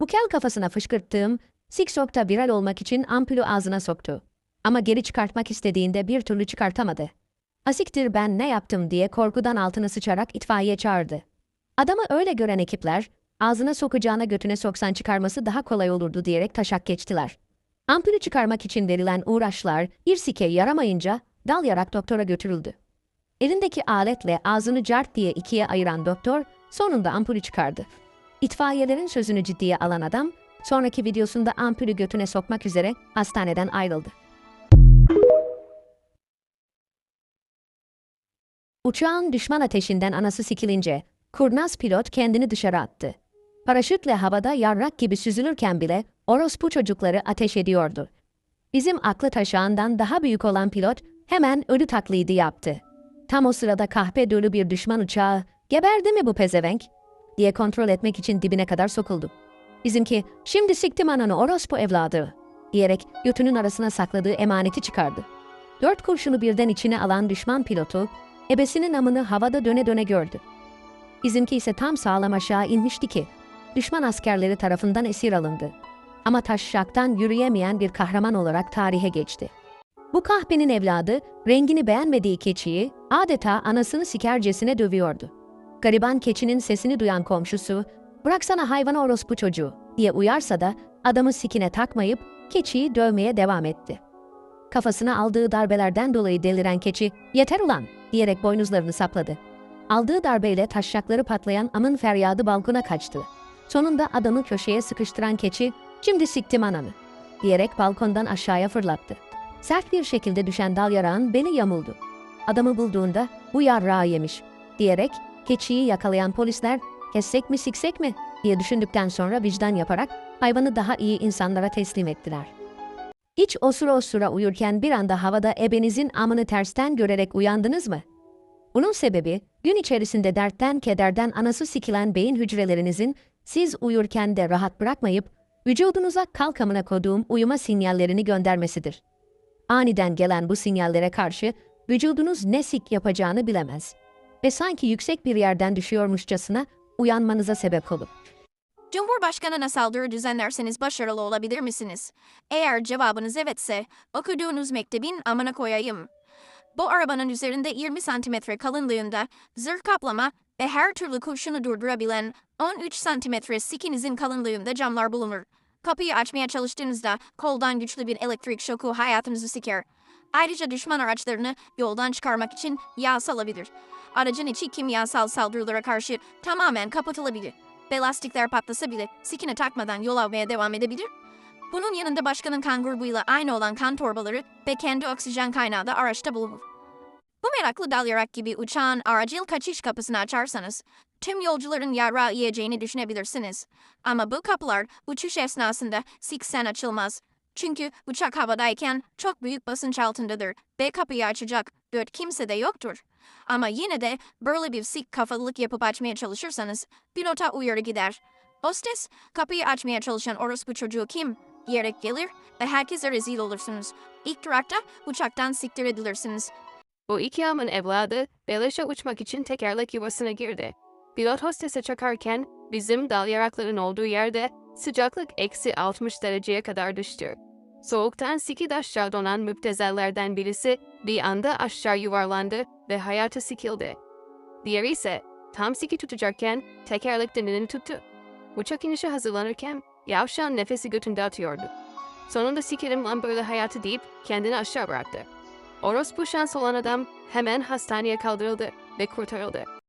Bu kel kafasına fışkırttığım Sixok'ta viral olmak için ampulü ağzına soktu. Ama geri çıkartmak istediğinde bir türlü çıkartamadı. Asiktir ben ne yaptım diye korkudan altına sıçarak itfaiye çağırdı. Adamı öyle gören ekipler, ağzına sokacağına götüne soksan çıkarması daha kolay olurdu diyerek taşak geçtiler. Ampulü çıkarmak için verilen uğraşlar bir sike yaramayınca dal yarak doktora götürüldü. Elindeki aletle ağzını cart diye ikiye ayıran doktor sonunda ampulü çıkardı. İtfaiyelerin sözünü ciddiye alan adam sonraki videosunda ampulü götüne sokmak üzere hastaneden ayrıldı. Uçağın düşman ateşinden anası sikilince kurnaz pilot kendini dışarı attı. Paraşütle havada yarrak gibi süzülürken bile orospu çocukları ateş ediyordu. Bizim aklı taşağından daha büyük olan pilot hemen ölü taklidi yaptı. Tam o sırada kahpe dolu bir düşman uçağı geberdi mi bu pezevenk diye kontrol etmek için dibine kadar sokuldu. Bizimki şimdi siktim ananı orospu evladı diyerek götünün arasına sakladığı emaneti çıkardı. Dört kurşunu birden içine alan düşman pilotu ebesinin amını havada döne döne gördü. Bizimki ise tam sağlam aşağı inmişti ki düşman askerleri tarafından esir alındı. Ama taşşaktan yürüyemeyen bir kahraman olarak tarihe geçti. Bu kahpenin evladı rengini beğenmediği keçiyi adeta anasını sikercesine dövüyordu. Gariban keçinin sesini duyan komşusu, bıraksana hayvana orospu çocuğu diye uyarsa da adamı sikine takmayıp keçiyi dövmeye devam etti. Kafasına aldığı darbelerden dolayı deliren keçi, yeter ulan diyerek boynuzlarını sapladı. Aldığı darbeyle taşşakları patlayan amın feryadı balkona kaçtı. Sonunda adamı köşeye sıkıştıran keçi, şimdi siktim ananı diyerek balkondan aşağıya fırlattı. Sert bir şekilde düşen dal yarağın beli yamuldu. Adamı bulduğunda bu yarrağı yemiş diyerek keçiyi yakalayan polisler kessek mi siksek mi diye düşündükten sonra vicdan yaparak hayvanı daha iyi insanlara teslim ettiler. Hiç osura osura uyurken bir anda havada ebenizin amını tersten görerek uyandınız mı? Bunun sebebi gün içerisinde dertten kederden anası sikilen beyin hücrelerinizin siz uyurken de rahat bırakmayıp vücudunuza kalkamına koduğum uyuma sinyallerini göndermesidir. Aniden gelen bu sinyallere karşı vücudunuz ne sik yapacağını bilemez ve sanki yüksek bir yerden düşüyormuşçasına uyanmanıza sebep olur. Cumhurbaşkanına saldırı düzenlerseniz başarılı olabilir misiniz? Eğer cevabınız evetse, okuduğunuz mektebin amına koyayım. Bu arabanın üzerinde 20 santimetre kalınlığında zırh kaplama ve her türlü kurşunu durdurabilen 13 santimetre sikinizin kalınlığında camlar bulunur. Kapıyı açmaya çalıştığınızda koldan güçlü bir elektrik şoku hayatınızı siker. Ayrıca düşman araçlarını yoldan çıkarmak için yağ salabilir. Aracın içi kimyasal saldırılara karşı tamamen kapatılabilir ve lastikler patlasa bile sikine takmadan yol almaya devam edebilir. Bunun yanında başkanın kan grubuyla aynı olan kan torbaları ve kendi oksijen kaynağı da araçta bulunur. Bu meraklı dalyarak gibi uçağın acil kaçış kapısını açarsanız, tüm yolcuların yara yiyeceğini düşünebilirsiniz. Ama bu kapılar uçuş esnasında siksen açılmaz. Çünkü uçak havadayken çok büyük basınç altındadır ve kapıyı açacak dört kimse de yoktur. Ama yine de böyle bir sik kafalılık yapıp açmaya çalışırsanız pilota uyarı gider. Hostes, kapıyı açmaya çalışan orospu çocuğu kim? diyerek gelir ve herkese rezil olursunuz. İlk durakta uçaktan siktir edilirsiniz. Bu iki amın evladı beleşe uçmak için tekerlek yuvasına girdi. Pilot hostese çakarken bizim dal yarakların olduğu yerde sıcaklık eksi 60 dereceye kadar düştü. Soğuktan siki aşağı donan müptezellerden birisi bir anda aşağı yuvarlandı ve hayata sikildi. Diğeri ise tam siki tutacakken tekerlek denini tuttu. Uçak inişe hazırlanırken yavşan nefesi götünde atıyordu. Sonunda sikerim lan böyle hayatı deyip kendini aşağı bıraktı. Orospu şans olan adam hemen hastaneye kaldırıldı ve kurtarıldı.